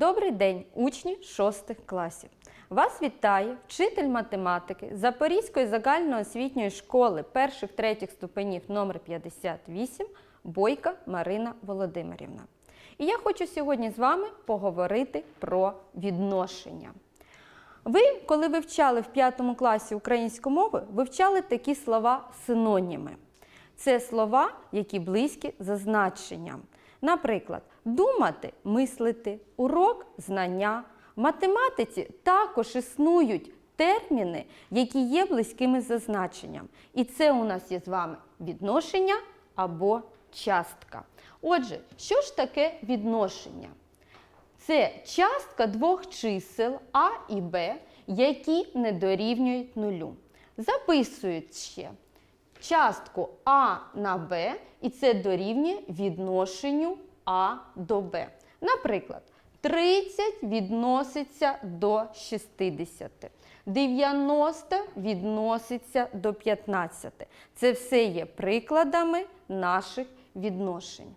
Добрий день, учні 6 класів. Вас вітає вчитель математики Запорізької загальноосвітньої школи перших-третіх ступенів номер 58 Бойка Марина Володимирівна. І я хочу сьогодні з вами поговорити про відношення. Ви, коли вивчали в 5 класі українську мову, вивчали такі слова синоніми. Це слова, які близькі за значенням. Наприклад, думати, мислити, урок, знання. В математиці також існують терміни, які є близькими за значенням. І це у нас є з вами відношення або частка. Отже, що ж таке відношення? Це частка двох чисел А і Б, які не дорівнюють нулю. Записують ще частку А на Б, і це дорівнює відношенню А до Б. Наприклад, 30 відноситься до 60. 90 відноситься до 15. Це все є прикладами наших відношень.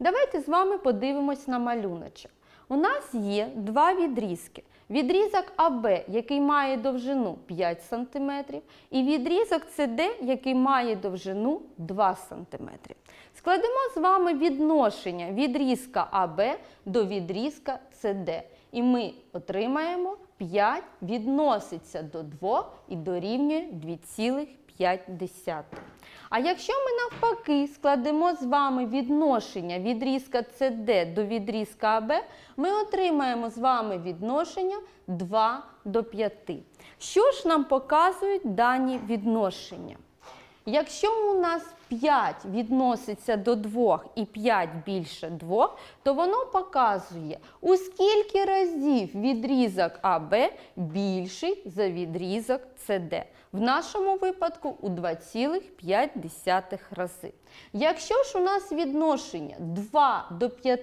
Давайте з вами подивимось на малюночок. У нас є два відрізки. Відрізок АБ, який має довжину 5 см, і відрізок СД, який має довжину 2 см. Складемо з вами відношення відрізка АБ до відрізка СД. І ми отримаємо 5 відноситься до 2 і дорівнює 2,5. А якщо ми навпаки складемо з вами відношення відрізка CD до відрізка АБ, ми отримаємо з вами відношення 2 до 5. Що ж нам показують дані відношення? Якщо у нас 5 відноситься до 2 і 5 більше 2, то воно показує, у скільки разів відрізок АБ більший за відрізок СД. В нашому випадку у 2,5 рази. Якщо ж у нас відношення 2 до 5,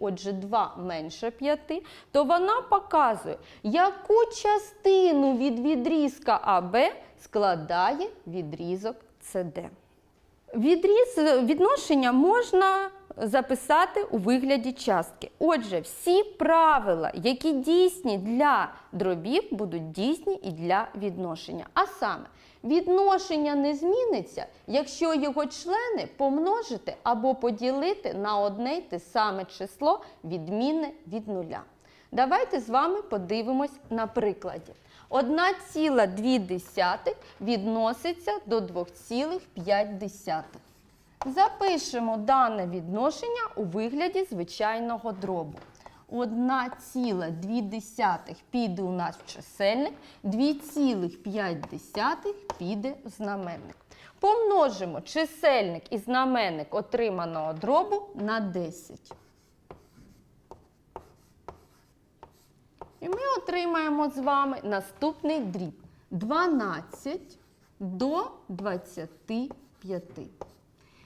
отже 2 менше 5, то вона показує, яку частину від відрізка АБ складає відрізок СД. Відріз відношення можна записати у вигляді частки. Отже, всі правила, які дійсні для дробів, будуть дійсні і для відношення. А саме, відношення не зміниться, якщо його члени помножити або поділити на одне й те саме число відмінне від нуля. Давайте з вами подивимось на прикладі. 1,2 відноситься до 2,5. Запишемо дане відношення у вигляді звичайного дробу. 1,2 піде у нас в чисельник, 2,5 піде в знаменник. Помножимо чисельник і знаменник отриманого дробу на 10. І ми отримаємо з вами наступний дріб 12 до 25.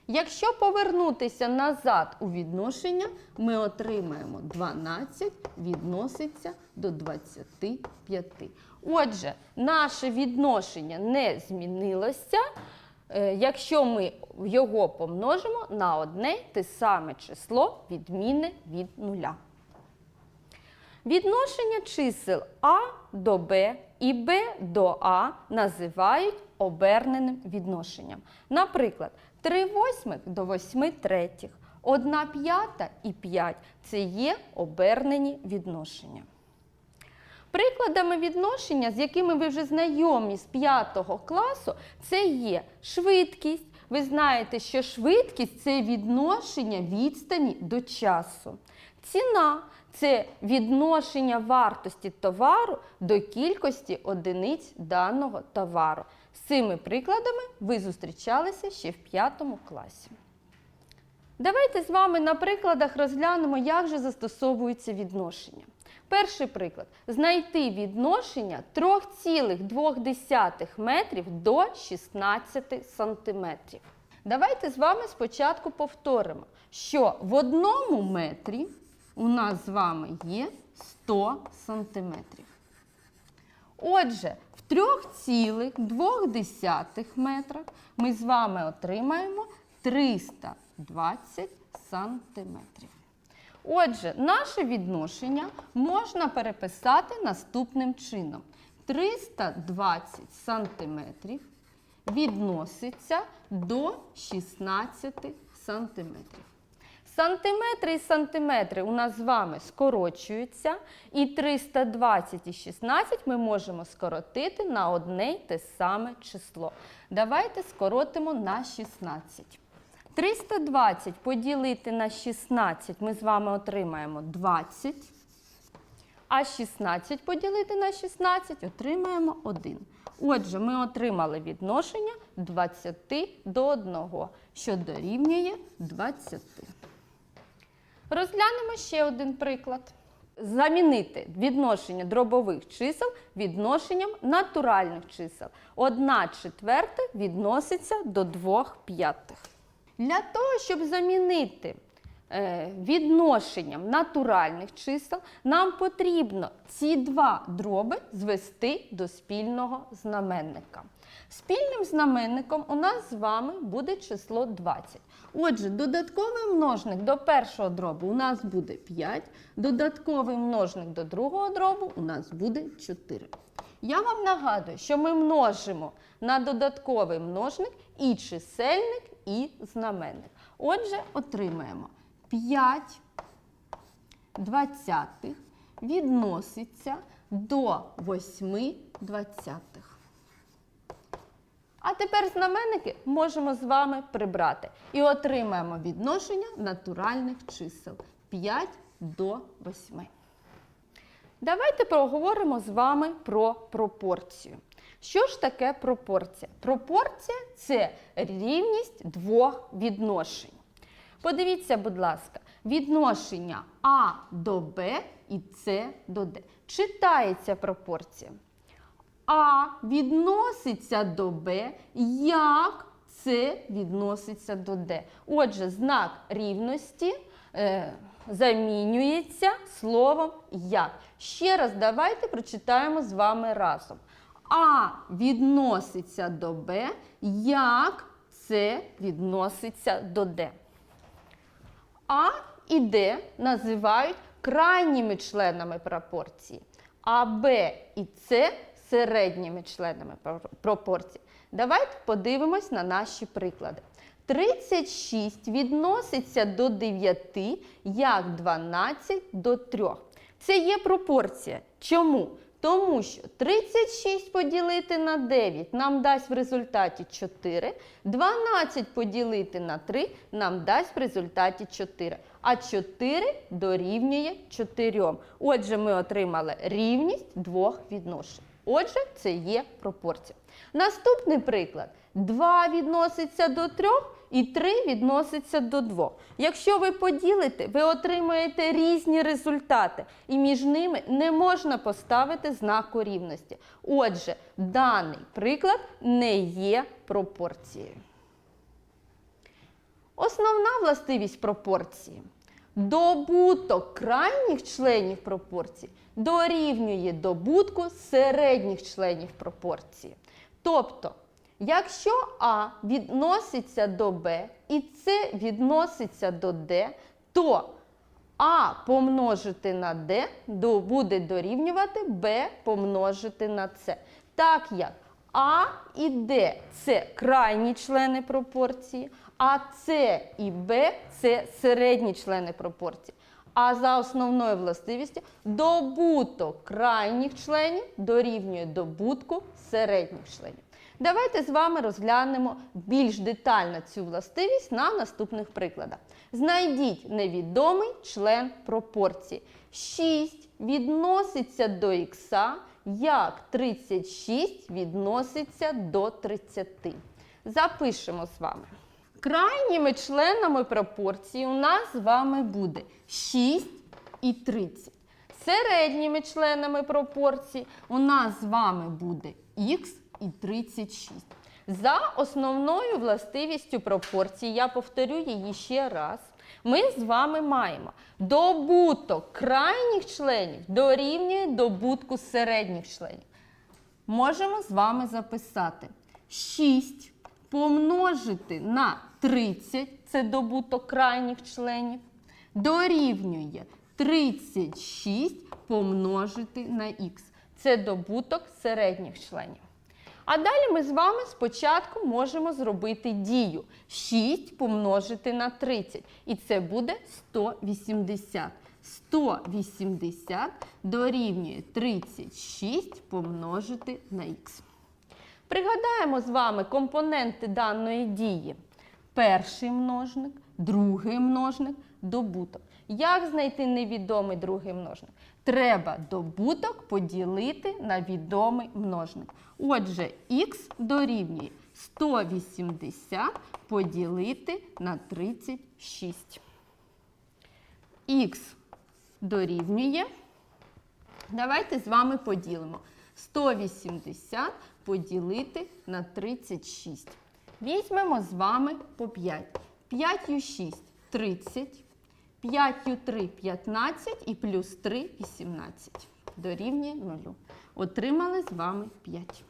Якщо повернутися назад у відношення, ми отримаємо 12 відноситься до 25. Отже, наше відношення не змінилося, е, якщо ми його помножимо на одне те саме число відмінне від нуля. Відношення чисел А до Б і Б до А називають оберненим відношенням. Наприклад, 3 восьмих до 8 третіх, 1 п'ята і 5 це є обернені відношення. Прикладами відношення, з якими ви вже знайомі з 5 класу, це є швидкість. Ви знаєте, що швидкість це відношення відстані до часу. Ціна це відношення вартості товару до кількості одиниць даного товару. З цими прикладами ви зустрічалися ще в 5 класі. Давайте з вами на прикладах розглянемо, як же застосовуються відношення. Перший приклад: знайти відношення 3,2 метрів до 16 сантиметрів. Давайте з вами спочатку повторимо, що в одному метрі у нас з вами є 100 сантиметрів. Отже, в 3,2 метрах ми з вами отримаємо 320 сантиметрів. Отже, наше відношення можна переписати наступним чином. 320 сантиметрів відноситься до 16 сантиметрів. Сантиметри і сантиметри у нас з вами скорочуються, і 320 і 16 ми можемо скоротити на одне й те саме число. Давайте скоротимо на 16. 320 поділити на 16 ми з вами отримаємо 20. А 16 поділити на 16 отримаємо 1. Отже, ми отримали відношення 20 до 1, що дорівнює 20. Розглянемо ще один приклад. Замінити відношення дробових чисел відношенням натуральних чисел. Одна четверта відноситься до двох п'ятих. Для того, щоб замінити відношенням натуральних чисел, нам потрібно ці два дроби звести до спільного знаменника. Спільним знаменником у нас з вами буде число 20. Отже, додатковий множник до першого дробу у нас буде 5, додатковий множник до другого дробу у нас буде 4. Я вам нагадую, що ми множимо на додатковий множник і чисельник, і знаменник. Отже, отримаємо 5 двадцятих відноситься до 8 двадцятих. А тепер знаменники можемо з вами прибрати і отримаємо відношення натуральних чисел 5 до 8. Давайте проговоримо з вами про пропорцію. Що ж таке пропорція? Пропорція це рівність двох відношень. Подивіться, будь ласка, відношення А до Б і С до Д. Читається пропорція. А відноситься до Б, як С відноситься до Д. Отже, знак рівності е, замінюється словом як. Ще раз давайте прочитаємо з вами разом. А відноситься до Б, як С відноситься до Д. А і Д називають крайніми членами пропорції, а Б і С середніми членами пр- пропорції. Давайте подивимось на наші приклади. 36 відноситься до 9, як 12 до 3. Це є пропорція. Чому? Тому що 36 поділити на 9 нам дасть в результаті 4, 12 поділити на 3 нам дасть в результаті 4, а 4 дорівнює 4. Отже, ми отримали рівність двох відношень. Отже, це є пропорція. Наступний приклад. 2 відноситься до 3 і 3 відноситься до 2. Якщо ви поділите, ви отримаєте різні результати, і між ними не можна поставити знаку рівності. Отже, даний приклад не є пропорцією. Основна властивість пропорції. Добуток крайніх членів пропорції дорівнює добутку середніх членів пропорції. Тобто, якщо А відноситься до Б і С відноситься до Д, то А помножити на Д буде дорівнювати Б помножити на С. Так як А і Д це крайні члени пропорції, а С і Б це середні члени пропорції. А за основною властивістю добуток крайніх членів дорівнює добутку середніх членів. Давайте з вами розглянемо більш детально цю властивість на наступних прикладах. Знайдіть невідомий член пропорції. 6 відноситься до х, як 36 відноситься до 30. Запишемо з вами. Крайніми членами пропорції у нас з вами буде 6 і 30. Середніми членами пропорції у нас з вами буде х і 36. За основною властивістю пропорції, я повторю її ще раз, ми з вами маємо добуток крайніх членів дорівнює добутку середніх членів. Можемо з вами записати 6 помножити на 30, це добуток крайніх членів, дорівнює 36 помножити на х. Це добуток середніх членів. А далі ми з вами спочатку можемо зробити дію 6 помножити на 30. І це буде 180. 180 дорівнює 36 помножити на х. Пригадаємо з вами компоненти даної дії. Перший множник, другий множник, добуток. Як знайти невідомий другий множник? Треба добуток поділити на відомий множник. Отже, х дорівнює 180 поділити на 36. Х дорівнює. Давайте з вами поділимо. 180 поділити на 36. Візьмемо з вами по 5. 5 ю 6 – 30. 5 ю 3 – 15 і плюс 3 – 18. Дорівнює 0. Отримали з вами 5.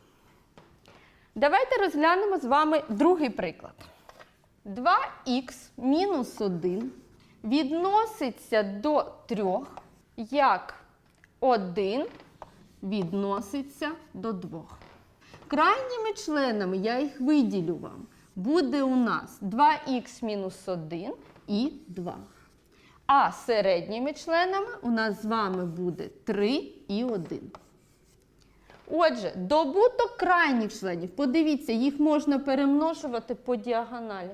Давайте розглянемо з вами другий приклад. 2х мінус 1 відноситься до 3, як 1 відноситься до 2. Крайніми членами, я їх виділю вам, буде у нас 2х мінус 1 і 2. А середніми членами у нас з вами буде 3 і 1. Отже, добуток крайніх членів. Подивіться, їх можна перемножувати по діагоналі.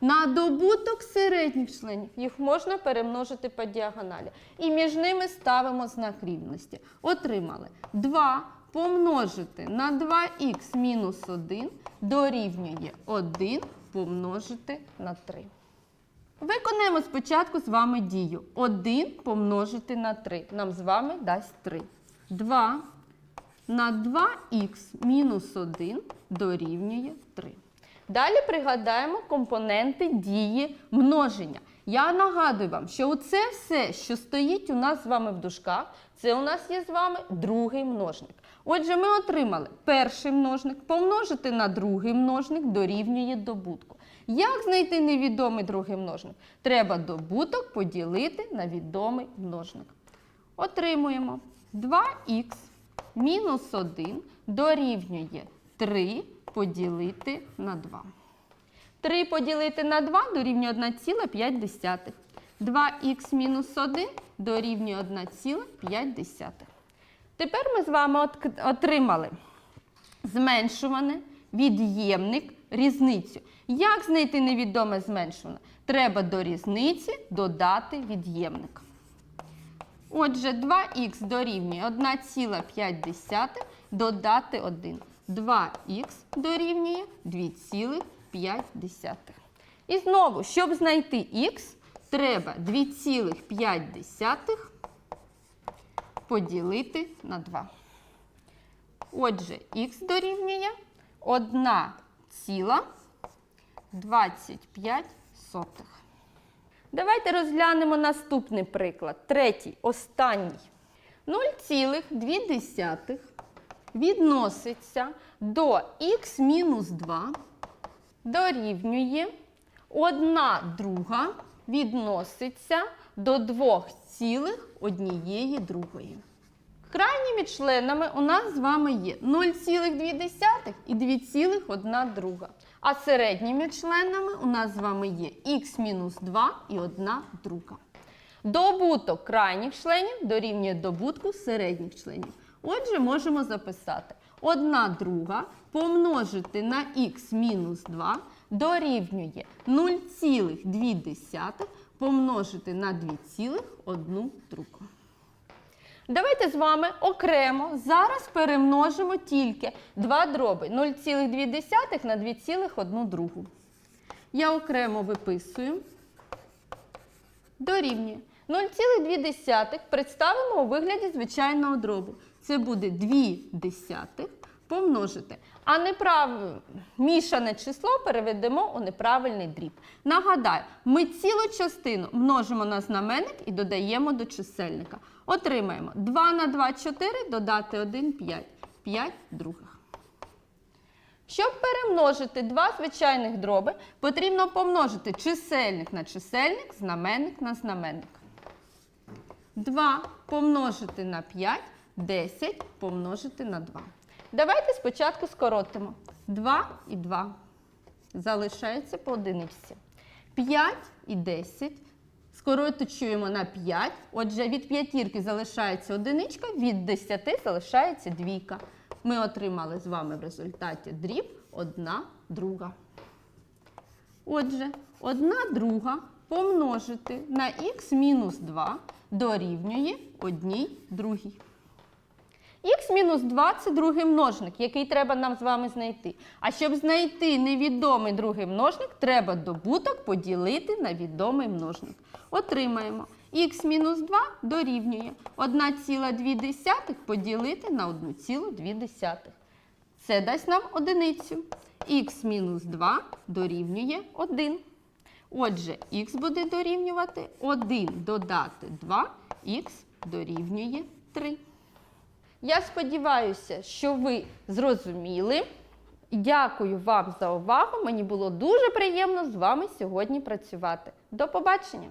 На добуток середніх членів їх можна перемножити по діагоналі. І між ними ставимо знак рівності. Отримали 2 помножити на 2х мінус 1 дорівнює 1 помножити на 3. Виконаємо спочатку з вами дію. 1 помножити на 3. Нам з вами дасть 3. 2 на 2х мінус 1 дорівнює 3. Далі пригадаємо компоненти дії множення. Я нагадую вам, що це все, що стоїть у нас з вами в дужках, це у нас є з вами другий множник. Отже, ми отримали перший множник, помножити на другий множник дорівнює добутку. Як знайти невідомий другий множник? Треба добуток поділити на відомий множник. Отримуємо 2х мінус 1 дорівнює 3 поділити на 2. 3 поділити на 2 дорівнює 1,5. 2х мінус 1 дорівнює 1,5. Тепер ми з вами отримали зменшуване, від'ємник, різницю. Як знайти невідоме зменшуване? Треба до різниці додати від'ємник. Отже, 2х дорівнює 1,5 додати 1. 2х дорівнює 2,5. І знову, щоб знайти х, треба 2,5 поділити на 2. Отже, х дорівнює 1,25. Давайте розглянемо наступний приклад. Третій, останній. 0,2 відноситься до х-2 дорівнює 1 друга відноситься до 2,1 другої. Крайніми членами у нас з вами є 0,2 і 2,1 друга. А середніми членами у нас з вами є х-2 і 1 друга. Добуток крайніх членів дорівнює добутку середніх членів. Отже, можемо записати 1 друга помножити на х-2 дорівнює 0,2 помножити на 2,1 другу. Давайте з вами окремо зараз перемножимо тільки два дроби 0,2 на 2,1 другу. Я окремо виписую. Дорівнює. 0,2 представимо у вигляді звичайного дробу. Це буде 2 десятих помножити. А неправ... мішане число переведемо у неправильний дріб. Нагадаю, ми цілу частину множимо на знаменник і додаємо до чисельника. Отримаємо 2 на 2 4, додати 1 5. 5 других. Щоб перемножити два звичайних дроби, потрібно помножити чисельник на чисельник, знаменник на знаменник. 2 помножити на 5, 10 помножити на 2. Давайте спочатку скоротимо. 2 і 2 залишається по одиничці. 5 і 10 скорочуємо на 5. Отже, від п'ятірки залишається одиничка, від 10 залишається двійка. Ми отримали з вами в результаті дріб 1 друга. Отже, 1 друга помножити на х мінус 2 дорівнює 1 другій. Х мінус 2 це другий множник, який треба нам з вами знайти. А щоб знайти невідомий другий множник, треба добуток поділити на відомий множник. Отримаємо х мінус 2 дорівнює 1,2 поділити на 1,2. Це дасть нам одиницю. х мінус 2 дорівнює 1. Отже, х буде дорівнювати 1 додати 2, х дорівнює 3. Я сподіваюся, що ви зрозуміли. Дякую вам за увагу. Мені було дуже приємно з вами сьогодні працювати. До побачення!